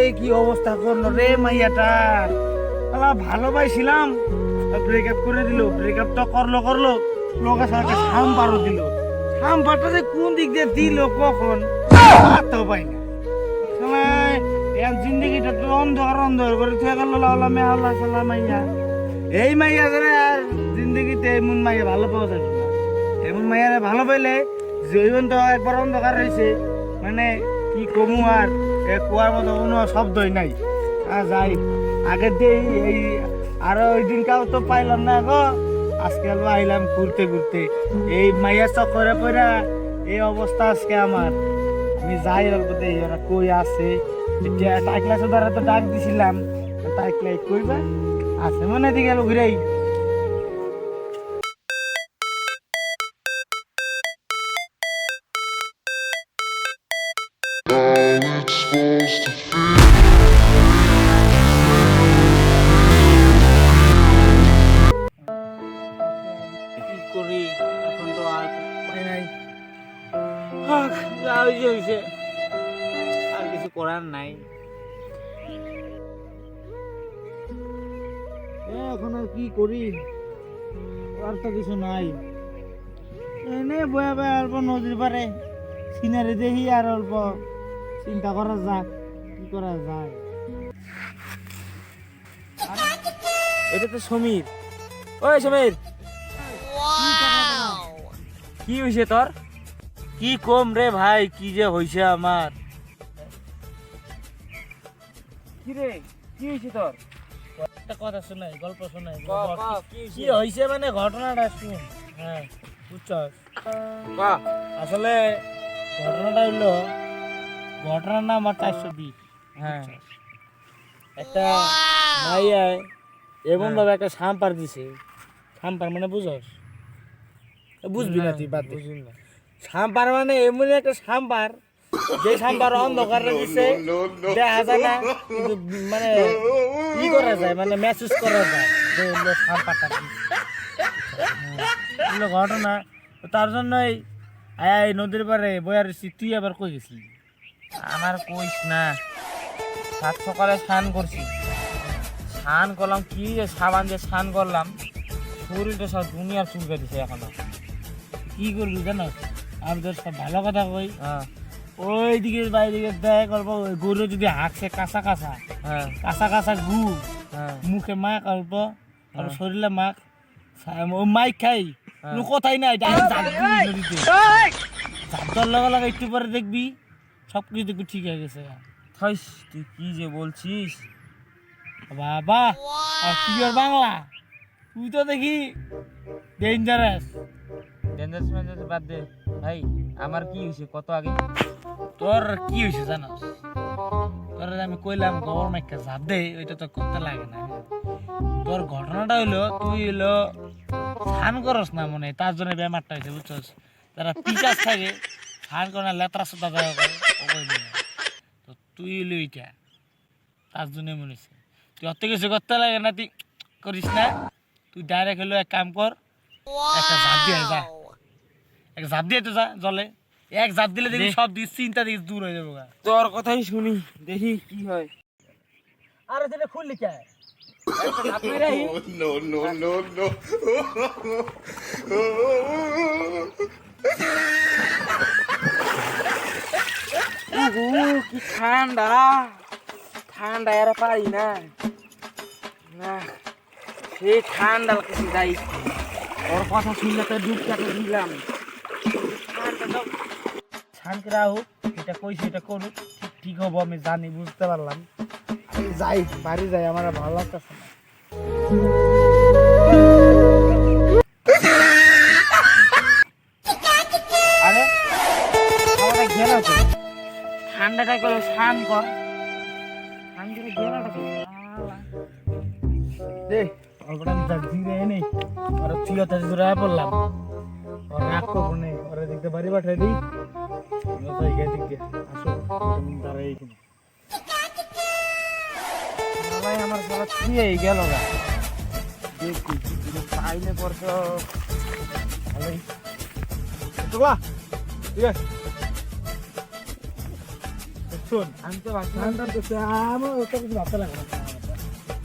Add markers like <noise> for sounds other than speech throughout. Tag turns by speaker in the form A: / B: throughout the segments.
A: এই কি অবস্থা করল রে মাইয়াটা? আলা ভালোবাসছিলাম ব্রেকআপ করে দিল। ব্রেকআপ তো করল করল। লোকের সাথে সাম পারো দিল। সাম পারটা যে কোন দিক দিয়ে দিল, কখন? তো পাই না। এক জিন্দগিটা তো অন্ধকার অন্ধকার করে তুই গেল লাউলা মে আল্লাহ সাল্লাহ মাইয়া। এই মাইয়া ধরে আর জিন্দগিতে এমন মাইয়া ভালো পাওয়া যাবে না। এমন মাইয়ারে ভালো পাইলে জৈবন তো একবার অন্ধকার রয়েছে মানে কি কমু আর? এ কুয়ার মতো কোনো শব্দই নাই। আর যাই। আগের দিয়ে এই- আরও ওই দিন কাউ তো পাইলাম না গো। আজকে আইলাম ঘুরতে ঘুরতে। এই মাইয়া চক্করে পড়া এই অবস্থা আজকে আমার। আমি যাই অল্প দেই ওরা কই আছে? টাইকলা সুদারে তো ডাক দিছিলাম। টাইকলাই কইবা? আছে মনে দি গেল ঘুরেই। করি এখন তো নাই যা আর কিছু করার নাই এখন আর কি করি আর তো কিছু নাই এনে বয়া বয়া অল্প নদীর পারে সিনারি দেখি আর অল্প। চিন্তা করা যাক কি করা যায়?
B: এটা তো সমীর। ওই সমীর। কি হয়েছে তোর?
A: কি কম রে ভাই কি যে হইছে আমার?
B: কি রে কি হয়েছে তোর?
A: একটা কথা শোনাই গল্প শোনাই
B: ক, হইছে?
A: মানে ঘটনাটা শুন। হ্যাঁ বুঝছস?
B: বাহ
A: আসলে ঘটনাটা হইল ঘটনার নাম আমার চারশো বিশ।
B: হ্যাঁ।
A: একটা মাইয়ায় এমন ভাবে একটা সাম্পার দিছে। সাম্পার মানে বুঝস? বুঝবি না তুই বাদ দে।
B: বুঝুন না।
A: সাম্পার মানে এমন একটা সাম্পার। যে সাম্পার অন্ধকারে দিছে দেখা যায় না কিন্তু মানে ই করা যায় মানে মেসেজ করা যায়। যে সাম্পারটা ঘটনা। তার জন্যই আয় আয় নদীর পারে বয়ার তুই আবার কই গেছিলি?
B: আমার কইস না। সাত সকালে স্নান করছি। স্নান করলাম কি যে সাবান দিয়ে স্নান করলাম। শরীরটা সব দুনিয়ার চুলকে দিছে এখনও।
A: কি করবি জানো? আমি তোর সব ভালো কথা কই।
B: হ্যাঁ।
A: ওই দিকে বাইরে দেয় অল্প ওই গরু যদি হাঁকছে কাঁচা কাঁচা।
B: হ্যাঁ।
A: কাঁচা কাঁচা গু।
B: হ্যাঁ।
A: মুখে মাখ অল্প। আর
B: হ্যাঁ।
A: শরীরে মাখ। ও মাইক খাই। কথাই নাই ডাইরেক্ট ঝাঁপ দিবি নদীতে ঝাঁপ দেওয়ার লগে লগে একটু পরে দেখবি। সব কিছু দেখবি ঠিক হয়ে গেছে।
B: থাইস তুই কি যে বলছিস?
A: বাবা আর আর বাংলা তুই তো দেখি ডেঞ্জারাস
B: ডেঞ্জারাস ম্যাঞ্জারাস বাদ দে। ভাই আমার কি হয়েছে কত আগে?
A: তোর কি হয়েছে জানোস? তোর আমি কইলাম গোবর মাইকা ঝাপ দে ওইটা তো করতে লাগে না। তোর ঘটনাটা হইল তুই হইল স্নান করস না মনে তার জন্য বেমারটা হয়েছে বুঝছস? যারা পিকাস থাকে স্নান করে না লেতরা সুতা দেওয়া করে। তো তুই হইল এইটা তার জন্য মনে হয়েছে তুই অত কিছু করতে লাগে না তুই করিস না। তুই ডাইরেক্ট হইল এক কাম কর একটা ঝাপ দিয়ে যা। এক ঝাপ দিয়ে তো যা জলে। এক ঝাপ দিলে দেখবি সব দিক চিন্তা দিক দূর হয়ে যাবে গা।
B: তোর কথাই শুনি দেখি কি হয়।
A: আরে সেটা খুললি কে?
C: No, no, no, no. <laughs>
B: উহু, কি ঠান্ডা। ঠান্ডা এর পারি না। না সেই ঠান্ডা লাগছে যাই ওর কথা শুনলে তো ডুবটাকে দিলাম।
A: শান্ত রাহু এটা কইছে এটা করুক। ঠিক ঠিক হব আমি জানি বুঝতে পারলাম। যাই বাড়ি যাই আমার ভালো লাগতেছে না। পড়লাম ওরা রাগ করবো না ওরা দেখতে বাড়ি পাঠাই দিই আমিও যাই গিয়ে দিক দিয়ে আসো তুমি দাঁড়াই এখানে
B: ভাই আমার সারা ছুঁয়েই গেল গা দেখি পাইলে পর তো
A: ভালোই টুকলা ঠিক আছে শোন।
B: আমি তো
A: ঠান্ডা আমার অত কিছু ভাবতে লাগে না।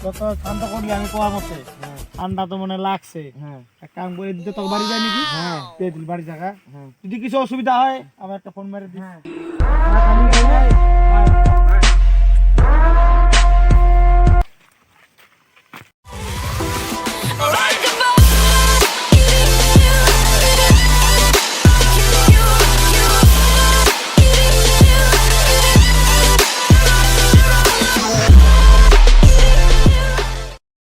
A: যত ঠান্ডা করি আমি কোয়া করতে
B: হ্যাঁ।
A: ঠান্ডা তো মনে লাগছে।
B: হ্যাঁ।
A: এক কাম করে দিতে তোর বাড়ি যায় নাকি?
B: হ্যাঁ।
A: বাড়ি থাকা
B: হ্যাঁ।
A: যদি কিছু অসুবিধা হয় আমার একটা ফোন মেরে দিই
B: হ্যাঁ।